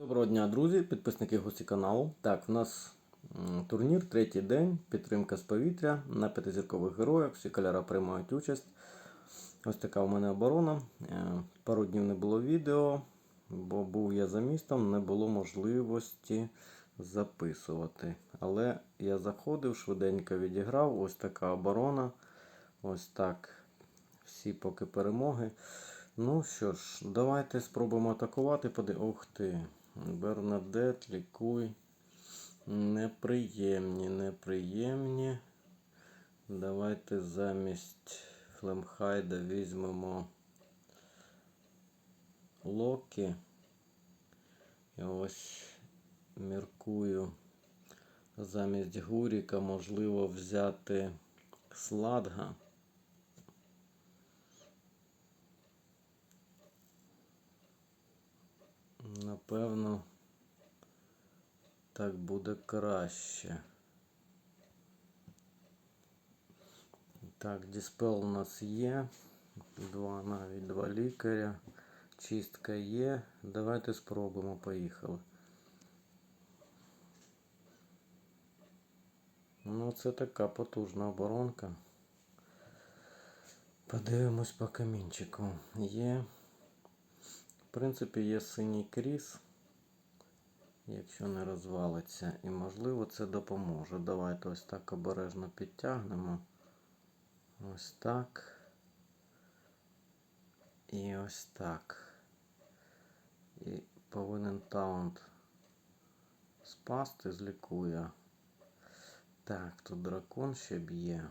Доброго дня, друзі, підписники гості каналу. Так, в нас турнір, третій день, підтримка з повітря на п'ятизіркових героях. Всі кольори приймають участь. Ось така у мене оборона. Е, Пару днів не було відео, бо був я за містом, не було можливості записувати. Але я заходив, швиденько відіграв. Ось така оборона. Ось так. Всі поки перемоги. Ну що ж, давайте спробуємо атакувати. Поди... Ух ти. Бернадет, лікуй. Неприємні, неприємні. Давайте замість Флемхайда візьмемо Локі. І ось міркую. Замість Гуріка можливо взяти Сладга. Напевно, так буде краще. Так, диспел у нас є. Два навіть два лікаря. Чистка є. Давайте спробуємо. Поїхали. Ну, це така потужна оборонка. Подивимось по камінчику. Є. Принципі, є синій кріс, якщо не розвалиться. І можливо це допоможе. Давайте ось так обережно підтягнемо. Ось так. І ось так. І повинен таунт спасти, злікує. Так, тут дракон ще б'є.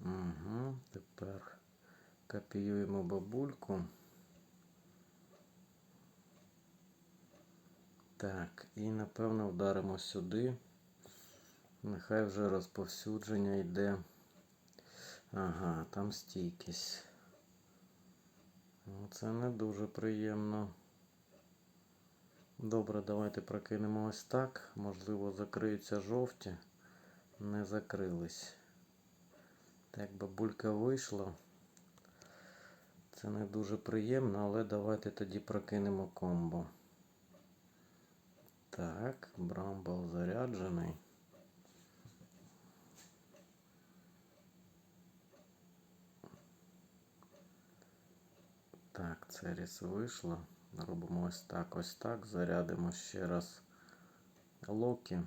Угу, тепер копіюємо бабульку. Так, і напевно вдаримо сюди. Нехай вже розповсюдження йде. Ага, там стійкість. Ну, Це не дуже приємно. Добре, давайте прокинемо ось так. Можливо, закриються жовті. Не закрились. Так, бабулька вийшла. Це не дуже приємно, але давайте тоді прокинемо комбо. Так, Брамбл заряджений. Так, Церіс вийшло. Робимо ось так, ось так. Зарядимо ще раз Локі.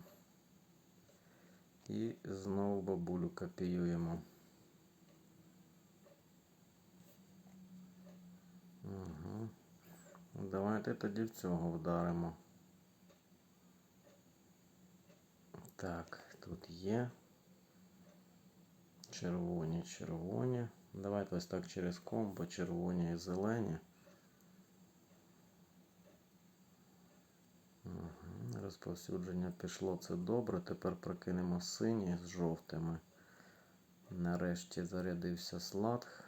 І знову бабулю копіюємо. Угу. Давайте тоді в цього вдаримо. Так, тут є. Червоні, червоні. Давайте ось так через комбо, червоні і зелені. Угу. Розповсюдження пішло, це добре. Тепер прокинемо сині з жовтими. Нарешті зарядився сладх.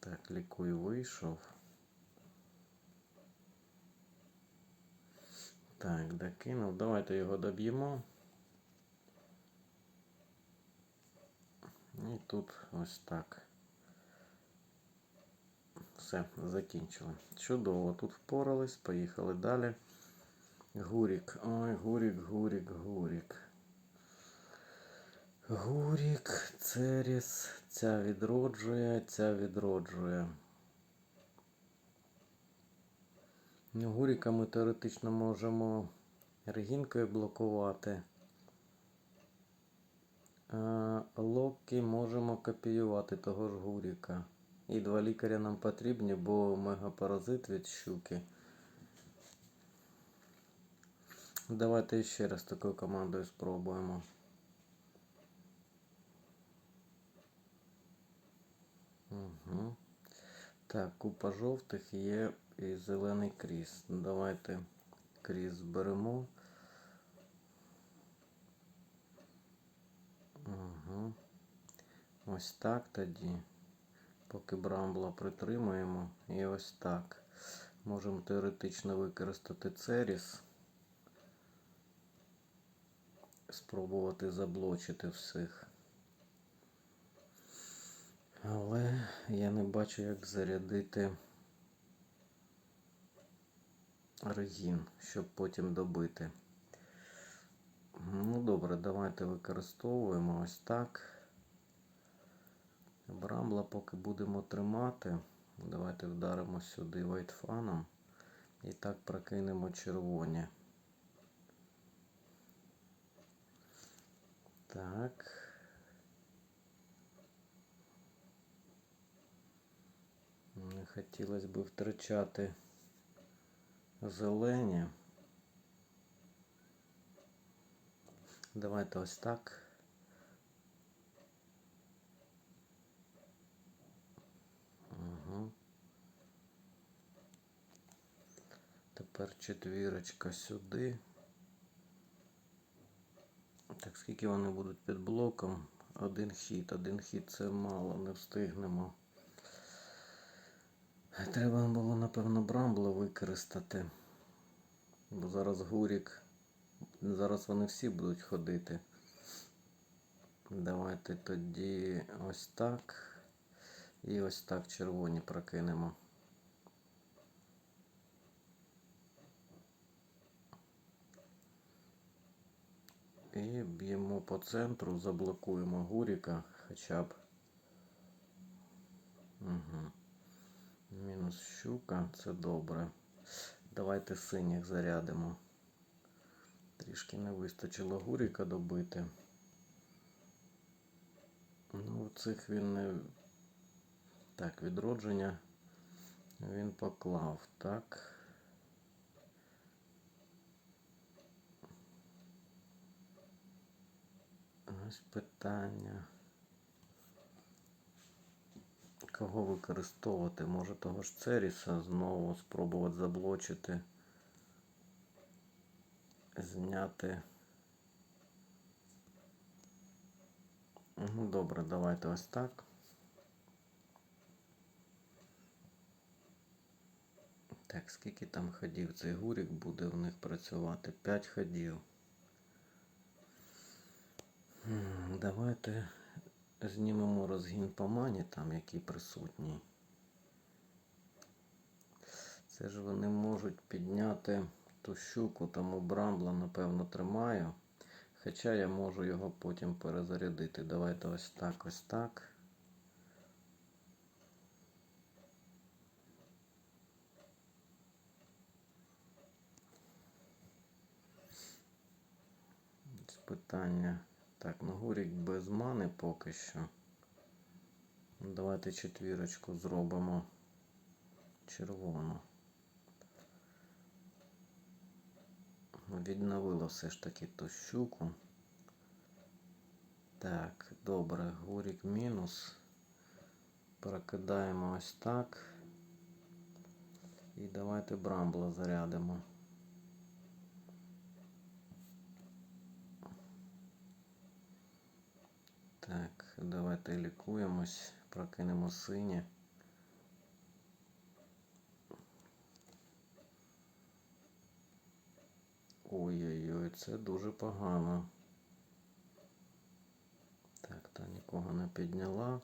Так, лікуй вийшов. Так, докинув. Давайте його доб'ємо. І тут ось так. Все, закінчили. Чудово, тут впорались, поїхали далі. Гурік. Ой, гурік, гурік, гурік. Гурік, Церіс, ця відроджує, ця відроджує. Ну, Гуріка ми теоретично можемо регінкою блокувати. А Локі можемо копіювати того ж Гуріка. І два лікаря нам потрібні, бо мегапаразит від щуки. Давайте ще раз такою командою спробуємо. Угу. Так, купа жовтих є і зелений кріс. Давайте кріс зберемо. Угу. Ось так тоді. Поки брамбла притримуємо. І ось так. Можемо теоретично використати Церіс. Спробувати заблочити всіх. Але я не бачу, як зарядити резин, щоб потім добити. Ну добре, давайте використовуємо ось так. Брамбла поки будемо тримати. Давайте вдаримо сюди вайтфаном. І так прокинемо червоні. Так. Не хотілося б втрачати зелені. Давайте ось так. Угу. Тепер четвірочка сюди. Так, скільки вони будуть під блоком? Один хід. Один хід це мало, не встигнемо. Треба було, напевно, брамбло використати. Бо зараз гурік. Зараз вони всі будуть ходити. Давайте тоді ось так. І ось так червоні прокинемо. І б'ємо по центру, заблокуємо гуріка хоча б. Угу. Мінус щука, це добре. Давайте синіх зарядимо. Трішки не вистачило гуріка добити. Ну, цих він не. Так, відродження він поклав, так. Ось питання. Кого використовувати? Може того ж Церіса знову спробувати заблочити, зняти. Ну, добре, давайте ось так. Так, скільки там ходів цей гурік буде в них працювати? 5 ходів. Давайте знімемо розгін по мані, там який присутній. Це ж вони можуть підняти ту щуку, тому брамбла, напевно, тримаю. Хоча я можу його потім перезарядити. Давайте ось так, ось так. Питання. Так, ну гурік без мани поки що. Давайте четвірочку зробимо червону. Відновило все ж таки ту щуку. Так, добре, гурік мінус. Прокидаємо ось так. І давайте брамбла зарядимо. Так, давайте лікуємось, прокинемо сині. Ой-ой-ой, це дуже погано. Так, та нікого не підняла.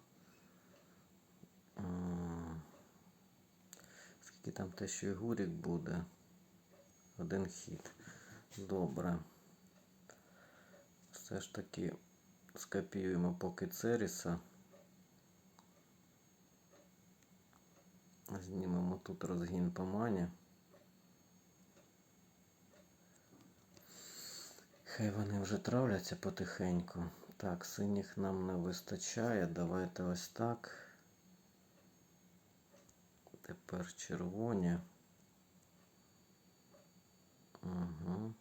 Скільки там те, що і гурік буде? Один хід. Добре. Все ж таки скопіюємо поки Церіса. Знімемо тут розгін по мані. Хай вони вже травляться потихеньку. Так, синіх нам не вистачає. Давайте ось так. Тепер червоні. Угу.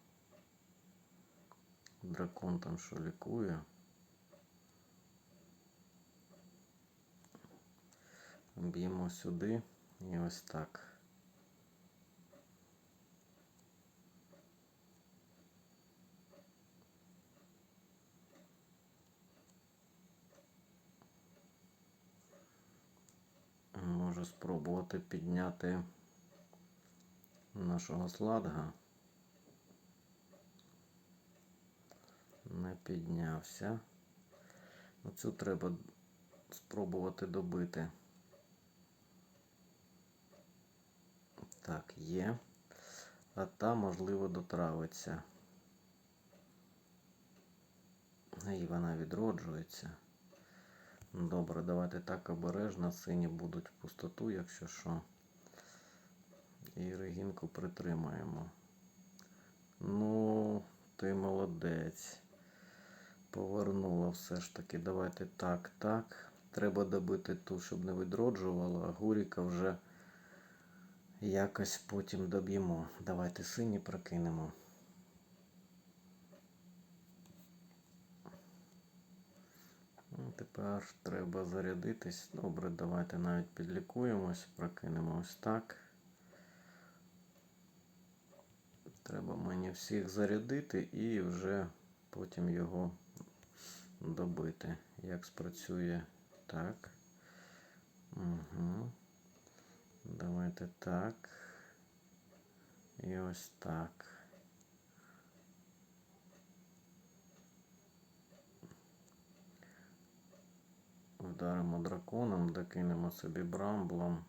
Дракон там що лікує. Б'ємо сюди і ось так. Можу спробувати підняти нашого сладга. Не піднявся. Оцю треба спробувати добити. Так, є. А та, можливо, дотравиться. І вона відроджується. Добре, давайте так обережно. Сині будуть в пустоту, якщо що. І регінку притримаємо. Ну, ти молодець. Повернула все ж таки. Давайте так, так. Треба добити ту, щоб не відроджувала, а гуріка вже якось потім доб'ємо. Давайте сині прокинемо. Ну, Тепер треба зарядитись. Добре, давайте навіть підлікуємось, прокинемо ось так. Треба мені всіх зарядити і вже потім його добити. Як спрацює так. Угу. Давайте так. І ось так. Вдаримо драконом, докинемо собі брамблом.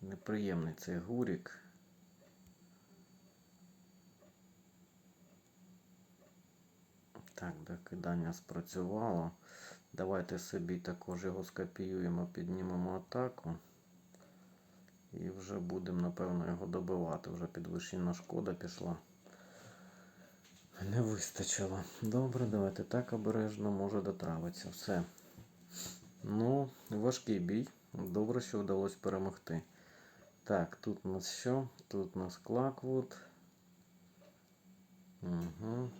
Неприємний цей гурік. Так, докидання спрацювало. Давайте собі також його скопіюємо, піднімемо атаку. І вже будемо, напевно, його добивати. Вже підвищена шкода пішла. Не вистачило. Добре, давайте так обережно, може дотравитися. Все. Ну, важкий бій. Добре, що вдалося перемогти. Так, тут у нас що? Тут у нас Клаквуд. Угу.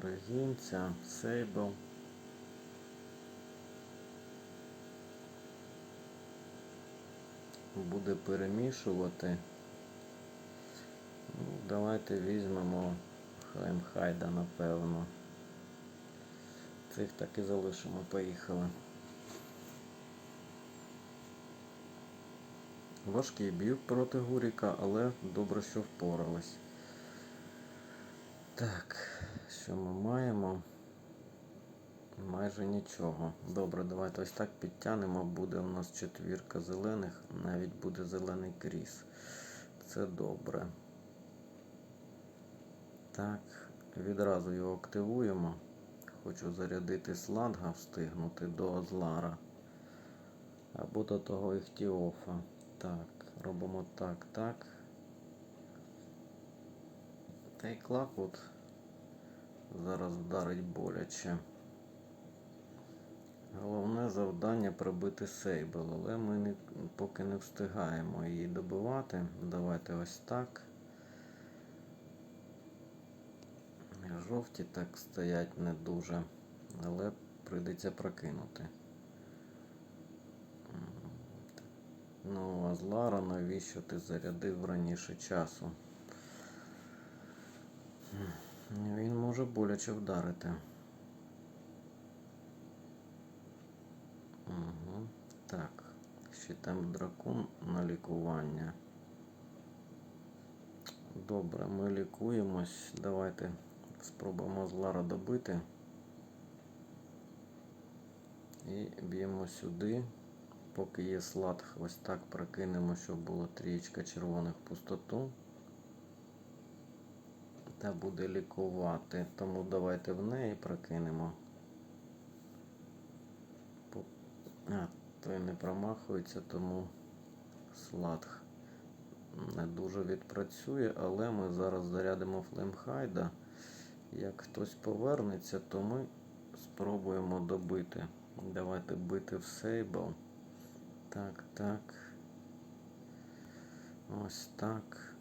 Регінця, Сейбл. Буде перемішувати. Ну, давайте візьмемо Хаймхайда, напевно. Цих так і залишимо, поїхали. Важкий бій проти Гуріка, але добре, що впорались. Так, що ми маємо? Майже нічого. Добре, давайте ось так підтягнемо. Буде у нас четвірка зелених, навіть буде зелений кріс. Це добре. Так, відразу його активуємо. Хочу зарядити сланга, встигнути до Азлара. Або до того Іхтіофа. Так, робимо так, так. Та й клакут зараз вдарить боляче. Головне завдання прибити Сейбл, але ми не, поки не встигаємо її добивати. Давайте ось так. Жовті так стоять не дуже, але прийдеться прокинути. Ну, Азлара, навіщо ти зарядив раніше часу? Він може боляче вдарити. Угу. Так, ще дракон на лікування. Добре, ми лікуємось. Давайте спробуємо Злара добити. І б'ємо сюди. Поки є слад, ось так прокинемо, щоб була трієчка червоних пустоту. Та буде лікувати. Тому давайте в неї прокинемо. А, той не промахується, тому сладх не дуже відпрацює, але ми зараз зарядимо флеймхайда. Як хтось повернеться, то ми спробуємо добити. Давайте бити в сейбл. Так, так. Ось так.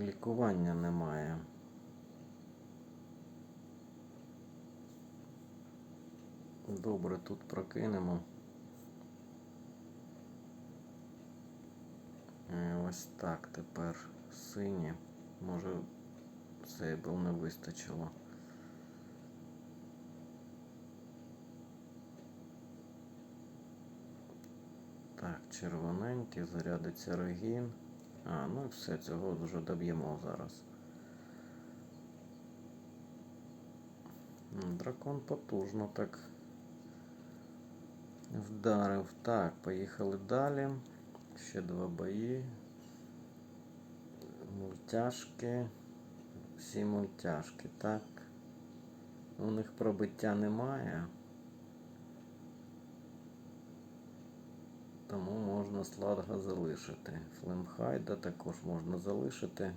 Лікування немає. Добре, тут прокинемо. Ось так тепер сині. Може сейбл не вистачило. Так, червоненький, зарядиться регін. А, ну і все, цього вже доб'ємо зараз. Дракон потужно так вдарив. Так, поїхали далі. Ще два бої. Мультяшки. Всі мультяшки, так. У них пробиття немає. Тому можна сладга залишити. Флемхайда також можна залишити.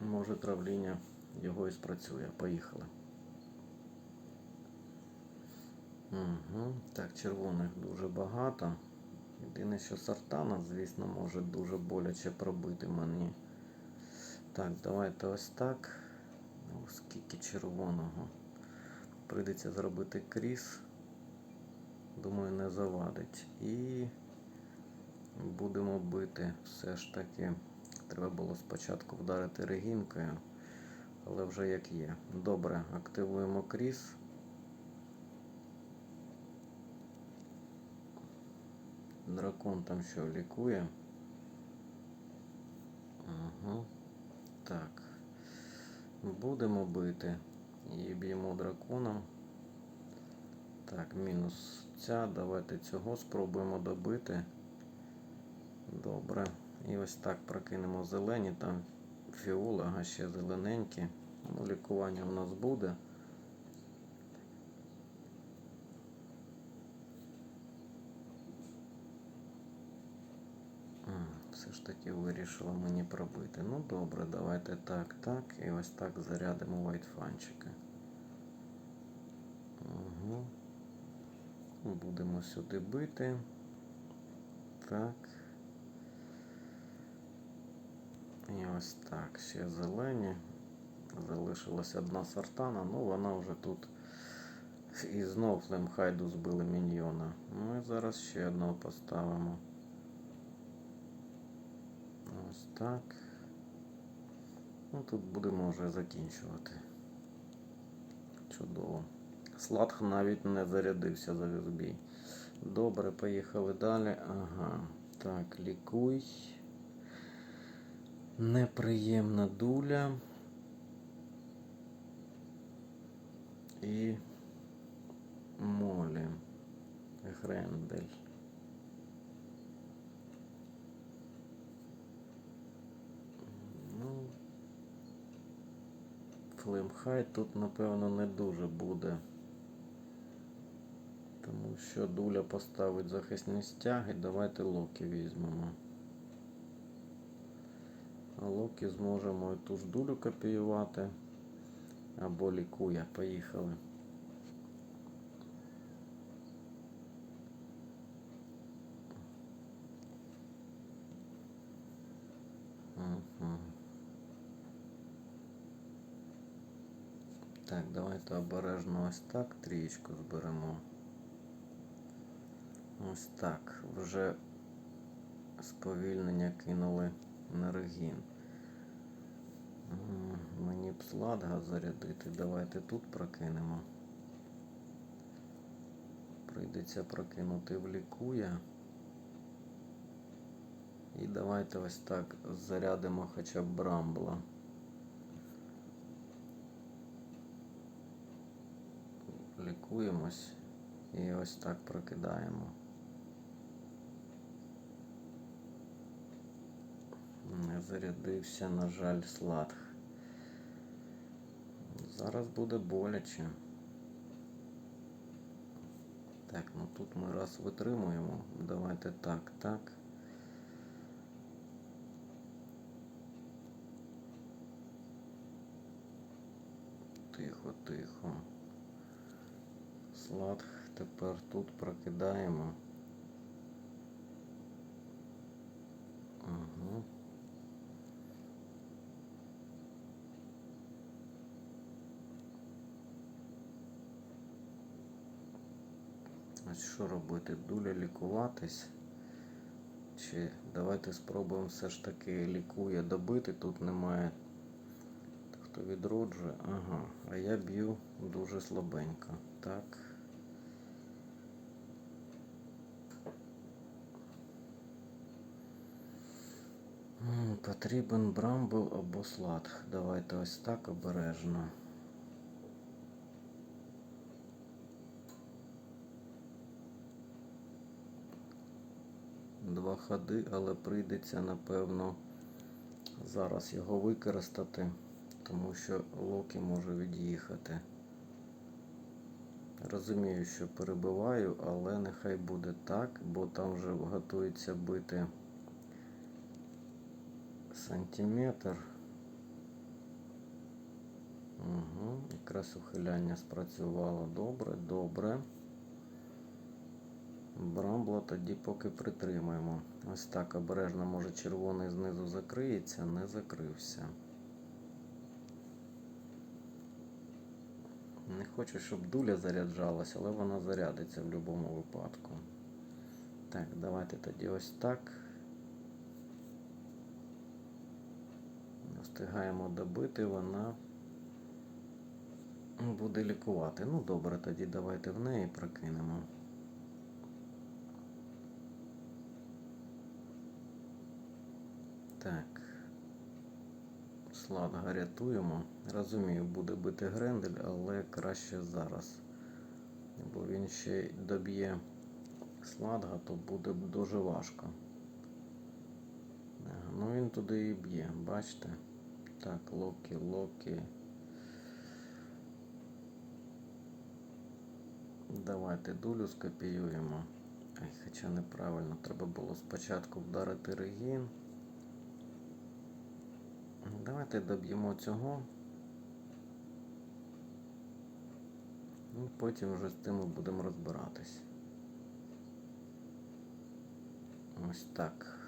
Може травління його і спрацює. Поїхали. Угу. Так, червоних дуже багато. Єдине, що сартана, звісно, може дуже боляче пробити мені. Так, давайте ось так. О, скільки червоного. Прийдеться зробити кріс. Думаю, не завадить. І будемо бити. Все ж таки. Треба було спочатку вдарити регінкою, але вже як є. Добре, активуємо кріс. Дракон там що лікує. Ага. Так. Будемо бити. І б'ємо драконом. Так, мінус ця. Давайте цього спробуємо добити. Добре. І ось так прокинемо зелені, там фіоли, ще зелененькі. Ну, лікування в нас буде. Ж вирішила мені пробити. Ну добре, давайте так, так. І ось так зарядимо вайтфанчика. Угу. Будемо сюди бити. Так. І ось так. Ще зелені. Залишилась одна сартана, ну вона вже тут. І знов Лемхайду збили міньйона. Ми зараз ще одного поставимо. Ось так. Ну тут будемо вже закінчувати. Чудово. Сладх навіть не зарядився за бій. Добре, поїхали далі. Ага. Так, лікуй. Неприємна дуля. І Молі. Грендель. Ну, Флемхай тут, напевно, не дуже буде. Тому що дуля поставить захисні стяги. Давайте Локі візьмемо. А Локі зможемо і ту ж дулю копіювати. Або лікує. Поїхали. Мгм. Так, давайте обережно ось так трієчку зберемо. Ось так. Вже сповільнення кинули на регін. Мені б сладга зарядити. Давайте тут прокинемо. Прийдеться прокинути в лікуя. І давайте ось так зарядимо хоча б брамбла. Лікуємось і ось так прокидаємо. Не зарядився, на жаль, сладх. Зараз буде боляче. Так, ну тут ми раз витримуємо. Давайте так, так. Тихо, тихо. Сладх тепер тут прокидаємо. Угу. А що робити? Дуля лікуватись? Чи давайте спробуємо все ж таки лікує добити. Тут немає хто відроджує. Ага, а я б'ю дуже слабенько. Так. Потрібен брамбл або слад. Давайте ось так обережно. Два ходи, але прийдеться, напевно, зараз його використати, тому що Локі може від'їхати. Розумію, що перебиваю, але нехай буде так, бо там вже готується бити сантиметр. Угу, якраз ухиляння спрацювало добре, добре. Брамбла тоді поки притримаємо. Ось так обережно, може червоний знизу закриється, не закрився. Не хочу, щоб дуля заряджалась, але вона зарядиться в будь-якому випадку. Так, давайте тоді ось так. Не встигаємо добити, вона буде лікувати. Ну добре, тоді давайте в неї прокинемо. Так. Слад рятуємо. Розумію, буде бити Грендель, але краще зараз. Бо він ще доб'є сладга, то буде дуже важко. Ну він туди і б'є, бачите? Так, Локі, Локі. Давайте дулю скопіюємо. Ай, хоча неправильно, треба було спочатку вдарити регін. Давайте доб'ємо цього. І потім вже з тим будемо розбиратись. Ось так.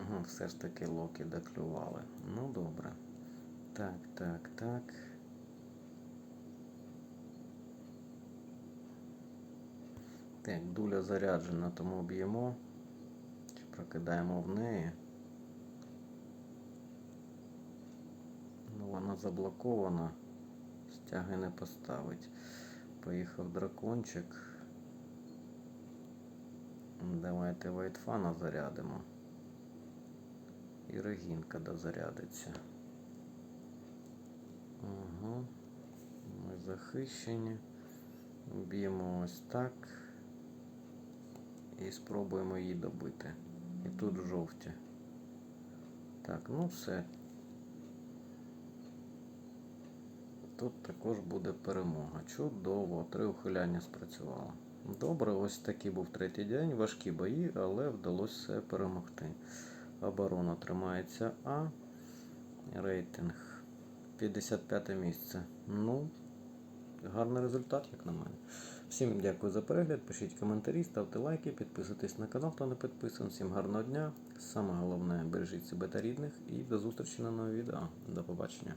Ага, все ж таки локи доклювали. Ну добре. Так, так, так. Так, дуля заряджена, тому б'ємо. Прокидаємо в неї. Ну, вона заблокована. Стяги не поставить. Поїхав дракончик. Давайте вайтфана зарядимо. І регінка дозарядиться. Угу. Ми захищені. Б'ємо ось так. І спробуємо її добити. І тут жовті. Так, ну все. Тут також буде перемога. Чудово, три ухиляння спрацювало. Добре, ось такий був третій день. Важкі бої, але вдалося все перемогти. Оборона тримається А. Рейтинг 55 місце. Ну, гарний результат, як на мене. Всім дякую за перегляд. Пишіть коментарі, ставте лайки, підписуйтесь на канал, хто не підписаний. Всім гарного дня. Саме головне, бережіть себе та рідних і до зустрічі на новому відео. До побачення.